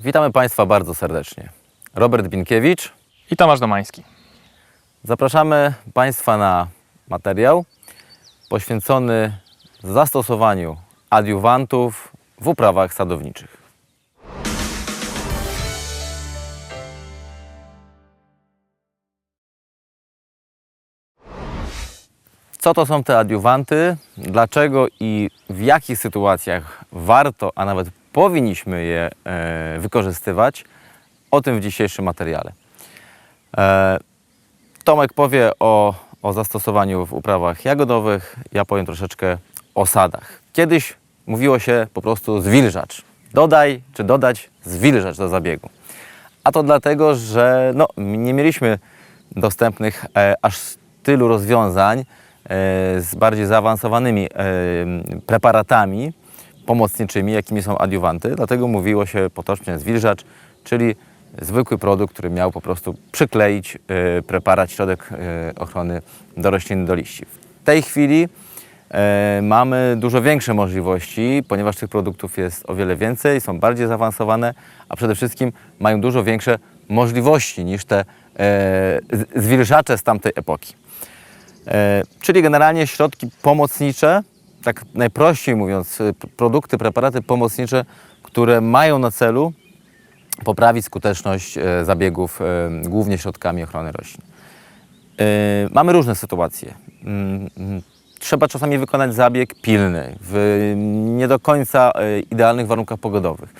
Witamy Państwa bardzo serdecznie. Robert Binkiewicz. i Tomasz Domański. Zapraszamy Państwa na materiał poświęcony zastosowaniu adiuwantów w uprawach sadowniczych. Co to są te adiuwanty? Dlaczego i w jakich sytuacjach warto, a nawet powinniśmy je e, wykorzystywać? O tym w dzisiejszym materiale. E, Tomek powie o, o zastosowaniu w uprawach jagodowych, ja powiem troszeczkę o sadach. Kiedyś mówiło się po prostu zwilżacz. Dodaj czy dodać zwilżacz do zabiegu. A to dlatego, że no, nie mieliśmy dostępnych e, aż tylu rozwiązań e, z bardziej zaawansowanymi e, preparatami pomocniczymi, jakimi są adiuwanty. Dlatego mówiło się potocznie zwilżacz, czyli zwykły produkt, który miał po prostu przykleić e, preparat, środek e, ochrony do roślin, do liści. W tej chwili e, mamy dużo większe możliwości, ponieważ tych produktów jest o wiele więcej, są bardziej zaawansowane, a przede wszystkim mają dużo większe możliwości niż te z- zwilżacze z tamtej epoki. E, czyli generalnie środki pomocnicze, tak najprościej mówiąc, p- produkty, preparaty pomocnicze, które mają na celu poprawić skuteczność e, zabiegów e, głównie środkami ochrony roślin. Mamy różne sytuacje. Mm, mm, Trzeba czasami wykonać zabieg pilny w nie do końca idealnych warunkach pogodowych.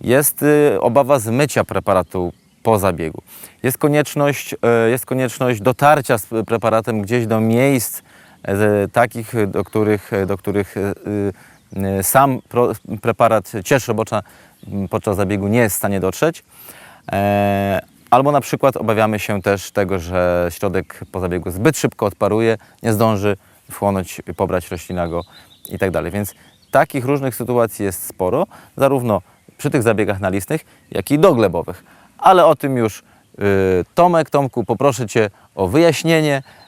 Jest obawa zmycia preparatu po zabiegu. Jest konieczność, jest konieczność dotarcia z preparatem gdzieś do miejsc takich, do których, do których e, e, sam preparat ciecz robocza m, podczas zabiegu nie jest w stanie dotrzeć. E, Albo na przykład obawiamy się też tego, że środek po zabiegu zbyt szybko odparuje, nie zdąży wchłonąć, pobrać roślina go i tak. Więc takich różnych sytuacji jest sporo, zarówno przy tych zabiegach nalistnych, jak i doglebowych. Ale o tym już y, Tomek, Tomku, poproszę Cię o wyjaśnienie y,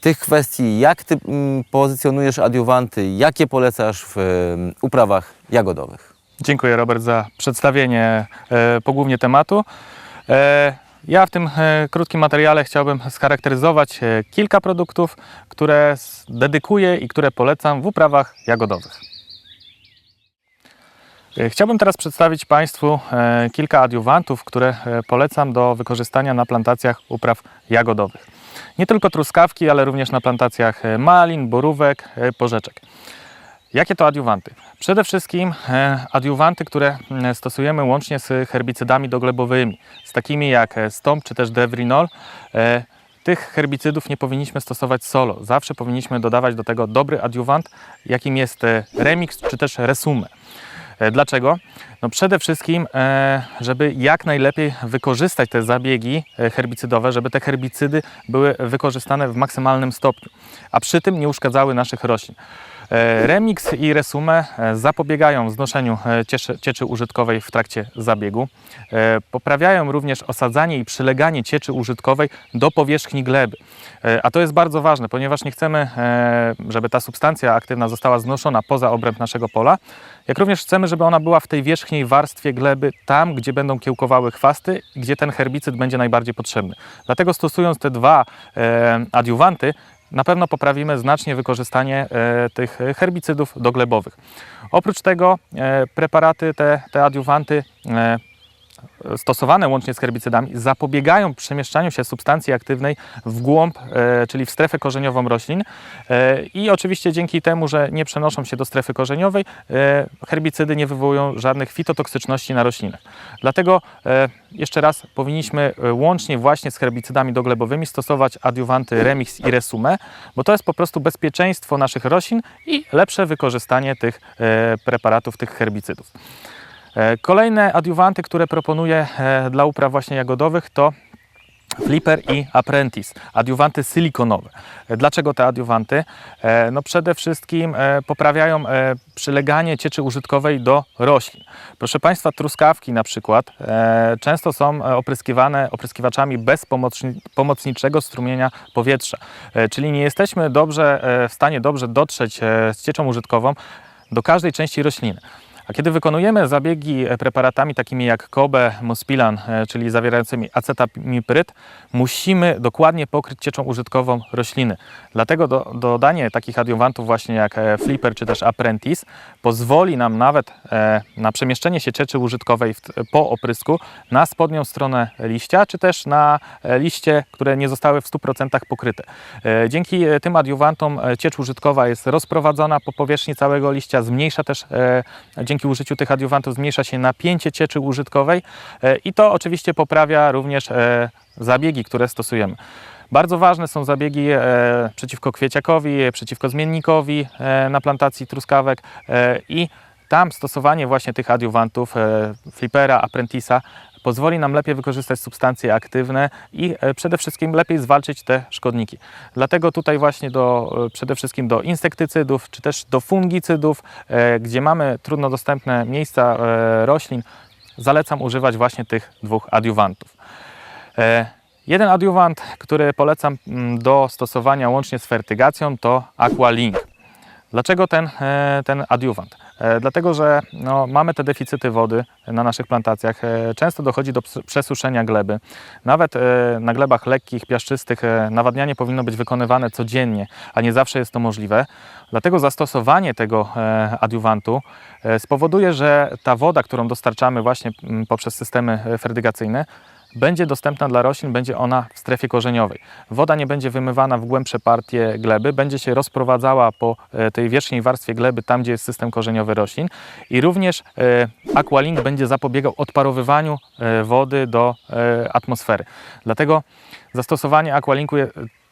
tych kwestii, jak Ty mm, pozycjonujesz adiuwanty, jakie polecasz w y, uprawach jagodowych. Dziękuję Robert za przedstawienie e, pogłównie tematu. E, ja w tym e, krótkim materiale chciałbym scharakteryzować e, kilka produktów, które dedykuję i które polecam w uprawach jagodowych. E, Chciałbym teraz przedstawić Państwu e, kilka adiuwantów, które e, polecam do wykorzystania na plantacjach upraw jagodowych. Nie tylko truskawki, ale również na plantacjach e, malin, borówek, e, porzeczek. Jakie to adiuwanty? Przede wszystkim e, adiuwanty, które stosujemy łącznie z herbicydami doglebowymi, z takimi jak Stomp czy też Devrinol. Tych herbicydów nie powinniśmy stosować solo. Zawsze powinniśmy dodawać do tego dobry adiuwant, jakim jest Remix czy też Resume. E, Dlaczego? No przede wszystkim, e, żeby jak najlepiej wykorzystać te zabiegi e, herbicydowe, żeby te herbicydy były wykorzystane w maksymalnym stopniu, a przy tym nie uszkadzały naszych roślin. E, Remix i Resume e, zapobiegają znoszeniu e, cieczy, cieczy użytkowej w trakcie zabiegu. Poprawiają również osadzanie i przyleganie cieczy użytkowej do powierzchni gleby. A to jest bardzo ważne, ponieważ nie chcemy, żeby ta substancja aktywna została znoszona poza obręb naszego pola, jak również chcemy, żeby ona była w tej wierzchniej warstwie gleby, tam gdzie będą kiełkowały chwasty, gdzie ten herbicyd będzie najbardziej potrzebny. Dlatego stosując te dwa adiuwanty, na pewno poprawimy znacznie wykorzystanie e, tych herbicydów doglebowych. Oprócz tego e, preparaty, te, te adiuwanty e, stosowane łącznie z herbicydami zapobiegają przemieszczaniu się substancji aktywnej w głąb, e, czyli w strefę korzeniową roślin e, i oczywiście dzięki temu, że nie przenoszą się do strefy korzeniowej, e, herbicydy nie wywołują żadnych fitotoksyczności na roślinach. Dlatego jeszcze raz powinniśmy łącznie właśnie z herbicydami doglebowymi stosować adiuwanty Remix i Resume, bo to jest po prostu bezpieczeństwo naszych roślin i lepsze wykorzystanie tych preparatów, tych herbicydów. E, Kolejne adiuwanty, które proponuję e, dla upraw właśnie jagodowych to Flipper i Apprentice, adiuwanty silikonowe. E, Dlaczego te adiuwanty? No przede wszystkim poprawiają przyleganie cieczy użytkowej do roślin. Proszę Państwa, truskawki na przykład często są opryskiwane opryskiwaczami bez pomocni- pomocniczego strumienia powietrza, czyli nie jesteśmy dobrze, w stanie dobrze dotrzeć z cieczą użytkową do każdej części rośliny. A kiedy wykonujemy zabiegi e, preparatami takimi jak Kobe, Mospilan, e, czyli zawierającymi acetamipryt, musimy dokładnie pokryć cieczą użytkową rośliny. Dlatego do, dodanie takich adiuwantów właśnie jak e, Flipper czy też Apprentice pozwoli nam nawet na przemieszczenie się cieczy użytkowej po oprysku na spodnią stronę liścia, czy też na liście, które nie zostały w 100% pokryte. Dzięki tym adiuwantom ciecz użytkowa jest rozprowadzona po powierzchni całego liścia, zmniejsza też e, dzięki użyciu tych adiuwantów zmniejsza się napięcie cieczy użytkowej e, i to oczywiście poprawia również e, zabiegi, które stosujemy. Bardzo ważne są zabiegi e, przeciwko kwieciakowi, przeciwko zmiennikowi na plantacji truskawek i tam stosowanie właśnie tych adiuwantów, flipera, apprentisa, pozwoli nam lepiej wykorzystać substancje aktywne i e, przede wszystkim lepiej zwalczyć te szkodniki. Dlatego tutaj właśnie do, e, przede wszystkim do insektycydów, czy też do fungicydów, e, gdzie mamy trudno dostępne miejsca roślin, zalecam używać właśnie tych dwóch adiuwantów. Jeden adiuwant, który polecam mm, do stosowania łącznie z fertygacją to Aqualink. Dlaczego ten, e, ten adiuwant? E, Dlatego, że no, mamy te deficyty wody na naszych plantacjach. E, Często dochodzi do przesuszenia gleby. Nawet na glebach lekkich, piaszczystych nawadnianie powinno być wykonywane codziennie, a nie zawsze jest to możliwe. Dlatego zastosowanie tego adiuwantu spowoduje, że ta woda, którą dostarczamy właśnie poprzez systemy fertygacyjne, będzie dostępna dla roślin, będzie ona w strefie korzeniowej. Woda nie będzie wymywana w głębsze partie gleby, będzie się rozprowadzała po e, tej wierzchniej warstwie gleby, tam gdzie jest system korzeniowy roślin i również e, Aqualink będzie zapobiegał odparowywaniu e, wody do atmosfery. Dlatego zastosowanie Aqualinku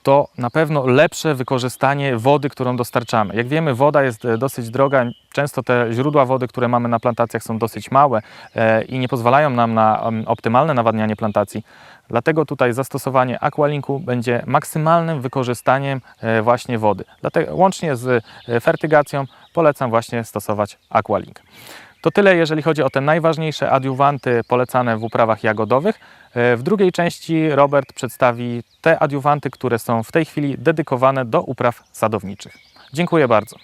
to na pewno lepsze wykorzystanie wody, którą dostarczamy. Jak wiemy, woda jest e, dosyć droga. Często te źródła wody, które mamy na plantacjach, są dosyć małe e, i nie pozwalają nam na optymalne nawadnianie plantacji. Dlatego tutaj zastosowanie aqualinku będzie maksymalnym wykorzystaniem e, właśnie wody. Dlatego łącznie z fertygacją polecam właśnie stosować aqualink. To tyle, jeżeli chodzi o te najważniejsze adiuwanty polecane w uprawach jagodowych. E, W drugiej części Robert przedstawi te adiuwanty, które są w tej chwili dedykowane do upraw sadowniczych. Dziękuję bardzo.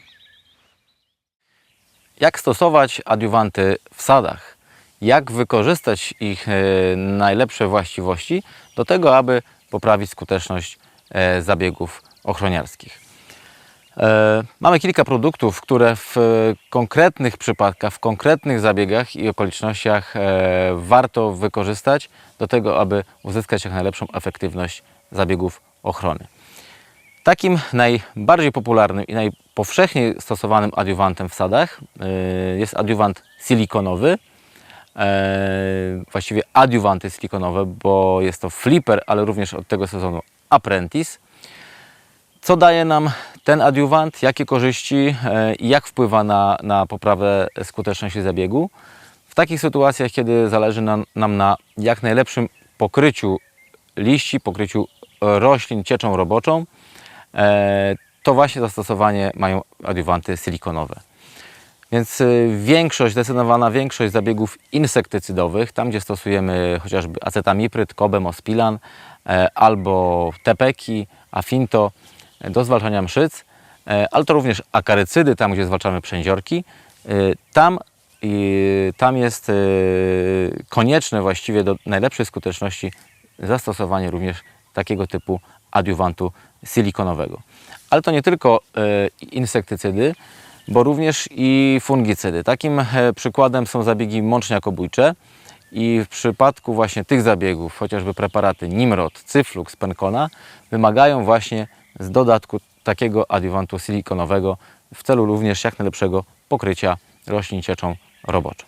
Jak stosować adiuwanty w sadach? Jak wykorzystać ich e, najlepsze właściwości do tego, aby poprawić skuteczność e, zabiegów ochroniarskich? E, Mamy kilka produktów, które w e, konkretnych przypadkach, w konkretnych zabiegach i okolicznościach e, warto wykorzystać do tego, aby uzyskać jak najlepszą efektywność zabiegów ochrony. Takim najbardziej popularnym i najpowszechniej stosowanym adiuwantem w sadach jest adiuwant silikonowy. Właściwie adiuwanty silikonowe, bo jest to flipper, ale również od tego sezonu apprentice. Co daje nam ten adiuwant, jakie korzyści e, i jak wpływa na, na poprawę skuteczności zabiegu? W takich sytuacjach, kiedy zależy nam, nam na jak najlepszym pokryciu liści, pokryciu e, roślin cieczą roboczą, e, to właśnie zastosowanie mają adiuwanty silikonowe. Więc y, większość, zdecydowana większość zabiegów insektycydowych, tam gdzie stosujemy chociażby acetamipryt, Kobe, Mospilan e, albo Tepeki, Afinto e, do zwalczania mszyc, e, ale to również akarycydy, tam gdzie zwalczamy przędziorki, y, tam, tam jest y, konieczne właściwie do najlepszej skuteczności zastosowanie również takiego typu adiuwantu silikonowego. Ale to nie tylko e, insektycydy, bo również i fungicydy. Takim e, przykładem są zabiegi mączniakobójcze i w przypadku właśnie tych zabiegów, chociażby preparaty Nimrod, Cyflux, Pencona, wymagają właśnie z dodatku takiego adiuwantu silikonowego w celu również jak najlepszego pokrycia roślin cieczą roboczą.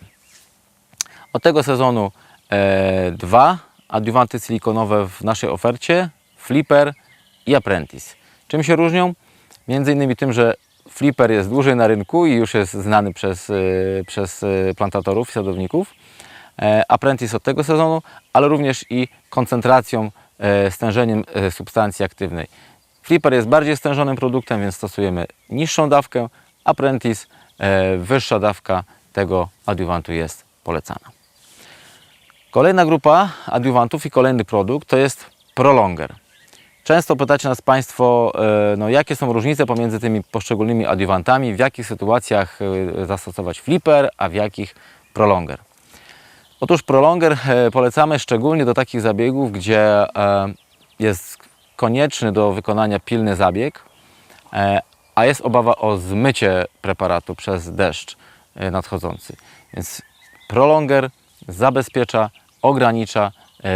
Od tego sezonu e, dwa adiuwanty silikonowe w naszej ofercie, Flipper i Apprentice. Czym się różnią? Między innymi tym, że Flipper jest dłużej na rynku i już jest znany przez, e, przez e, plantatorów sadowników. E, Apprentice od tego sezonu, ale również i koncentracją, stężeniem substancji aktywnej. Flipper jest bardziej stężonym produktem, więc stosujemy niższą dawkę. Apprentice, e, wyższa dawka tego adiuwantu jest polecana. Kolejna grupa adiuwantów i kolejny produkt to jest Prolonger. Często pytacie nas Państwo, e, no, jakie są różnice pomiędzy tymi poszczególnymi adiuwantami, w jakich sytuacjach e, zastosować flipper, a w jakich prolonger. Otóż prolonger polecamy szczególnie do takich zabiegów, gdzie jest konieczny do wykonania pilny zabieg, e, a jest obawa o zmycie preparatu przez deszcz e, nadchodzący. Więc prolonger zabezpiecza, ogranicza e,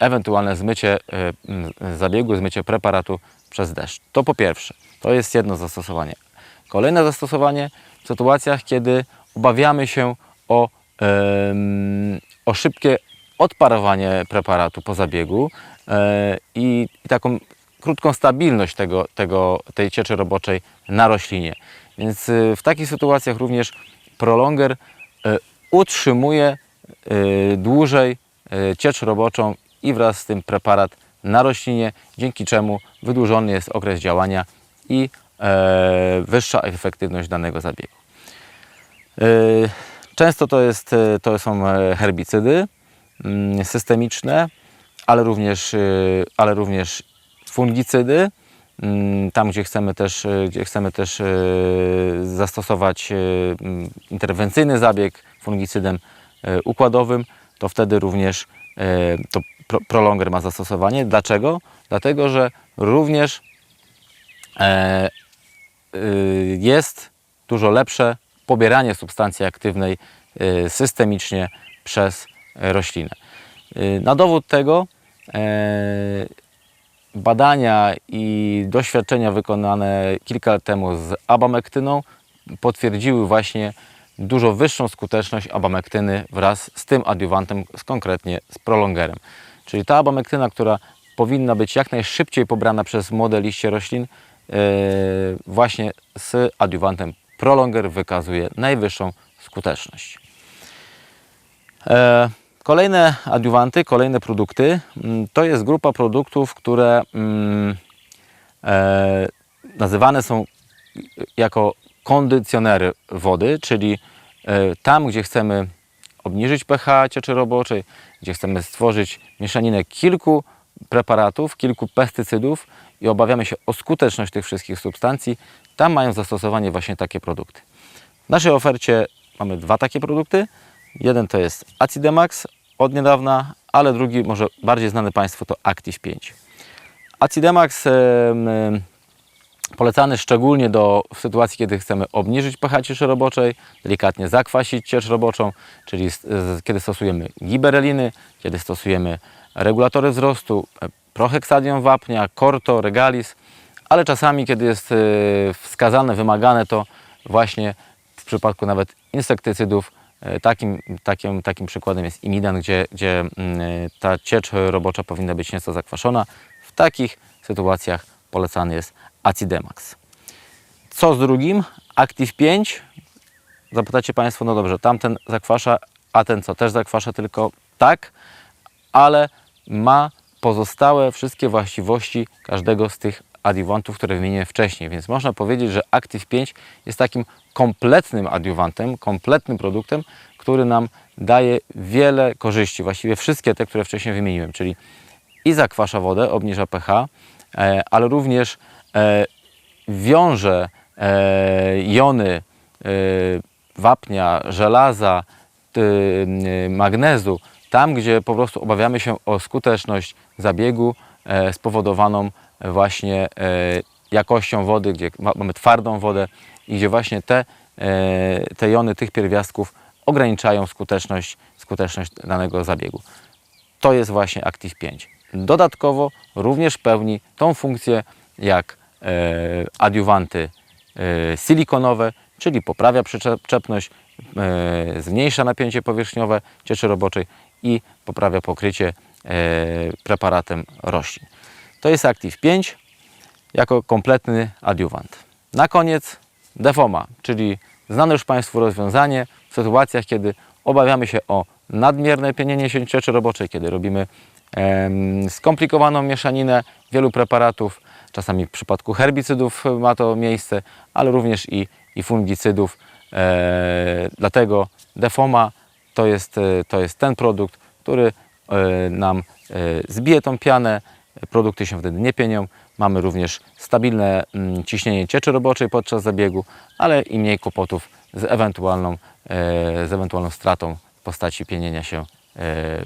ewentualne zmycie zabiegu, zmycie preparatu przez deszcz. To po pierwsze, to jest jedno zastosowanie. Kolejne zastosowanie w sytuacjach, kiedy obawiamy się o, o szybkie odparowanie preparatu po zabiegu e, i, taką krótką stabilność tego, tego, tej cieczy roboczej na roślinie. Więc y, w takich sytuacjach również prolonger y, utrzymuje dłużej ciecz roboczą i wraz z tym preparat na roślinie, dzięki czemu wydłużony jest okres działania i e, wyższa efektywność danego zabiegu. Często to, jest, to są e, herbicydy systemiczne, ale również, y, ale również fungicydy. Mm, Tam, gdzie chcemy też, y, gdzie chcemy też y, zastosować mm, interwencyjny zabieg fungicydem układowym, to wtedy również to pro- prolonger ma zastosowanie. Dlaczego? Dlatego, że również e, jest dużo lepsze pobieranie substancji aktywnej systemicznie przez roślinę. Y, Na dowód tego e, badania i doświadczenia wykonane kilka lat temu z abamektyną potwierdziły właśnie dużo wyższą skuteczność abamektyny wraz z tym adiuwantem, z konkretnie z prolongerem. Czyli ta abamektyna, która powinna być jak najszybciej pobrana przez młode liście roślin, e, właśnie z adiuwantem prolonger wykazuje najwyższą skuteczność. E, Kolejne adiuwanty, kolejne produkty mm, to jest grupa produktów, które mm, e, nazywane są jako kondycjonery wody, czyli e, tam, gdzie chcemy obniżyć pH cieczy roboczej, gdzie chcemy stworzyć mieszaninę kilku preparatów, kilku pestycydów i obawiamy się o skuteczność tych wszystkich substancji, tam mają zastosowanie właśnie takie produkty. W naszej ofercie mamy dwa takie produkty. Jeden to jest Acidemax od niedawna, ale drugi, może bardziej znany Państwu, to Active 5. Acidemax em, em, polecany szczególnie do, w sytuacji, kiedy chcemy obniżyć pH cieczy roboczej, delikatnie zakwasić ciecz roboczą, czyli kiedy stosujemy gibereliny, kiedy stosujemy regulatory wzrostu, proheksadion wapnia, korto, regalis, ale czasami, kiedy jest e, wskazane, wymagane, to właśnie w przypadku nawet insektycydów, takim, takim, takim przykładem jest imidan, gdzie, gdzie mm, e, ta ciecz robocza powinna być nieco zakwaszona. W takich sytuacjach polecany jest Acidemax. Co z drugim? Active 5. Zapytacie Państwo, no dobrze, tamten zakwasza, a ten co? Też zakwasza, tylko tak, ale ma pozostałe wszystkie właściwości każdego z tych adiuwantów, które wymieniłem wcześniej. Więc można powiedzieć, że Active 5 jest takim kompletnym adiuwantem, kompletnym produktem, który nam daje wiele korzyści. Właściwie wszystkie te, które wcześniej wymieniłem, czyli i zakwasza wodę, obniża pH, e, ale również e, wiąże e, jony wapnia, żelaza, y, magnezu, tam gdzie po prostu obawiamy się o skuteczność zabiegu spowodowaną właśnie e, jakością wody, gdzie ma, mamy twardą wodę i gdzie właśnie te, e, te jony tych pierwiastków ograniczają skuteczność, skuteczność danego zabiegu to jest właśnie Active 5. Dodatkowo również pełni tą funkcję jak e, adiuwanty silikonowe, czyli poprawia przyczepność, zmniejsza napięcie powierzchniowe cieczy roboczej i poprawia pokrycie preparatem roślin. To jest Active 5 jako kompletny adiuwant. Na koniec Defoma, czyli znane już Państwu rozwiązanie w sytuacjach, kiedy obawiamy się o nadmierne pienienie się cieczy roboczej, kiedy robimy em, skomplikowaną mieszaninę wielu preparatów, czasami w przypadku herbicydów ma to miejsce, ale również i, i fungicydów. E, dlatego Defoma to jest, e, to jest ten produkt, który e, nam e, zbije tą pianę produkty się wtedy nie pienią. Mamy również stabilne mm, ciśnienie cieczy roboczej podczas zabiegu, ale i mniej kłopotów z ewentualną, e, z ewentualną stratą w postaci pienienia się e, e,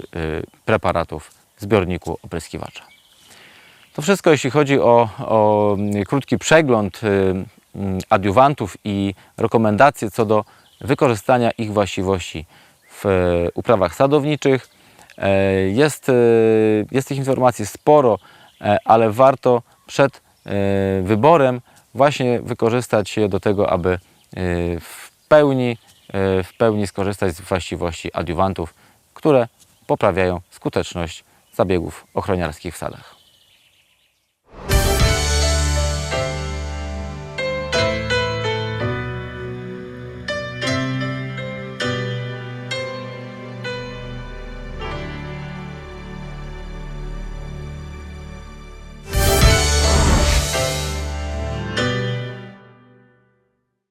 preparatów w zbiorniku opryskiwacza. To wszystko, jeśli chodzi o, o mm, krótki przegląd y, mm, adiuwantów i rekomendacje co do wykorzystania ich właściwości w uprawach sadowniczych. E, Jest, e, jest tych informacji sporo, e, ale warto przed wyborem właśnie wykorzystać je do tego, aby w pełni, w pełni skorzystać z właściwości adiuwantów, które poprawiają skuteczność zabiegów ochroniarskich w sadach.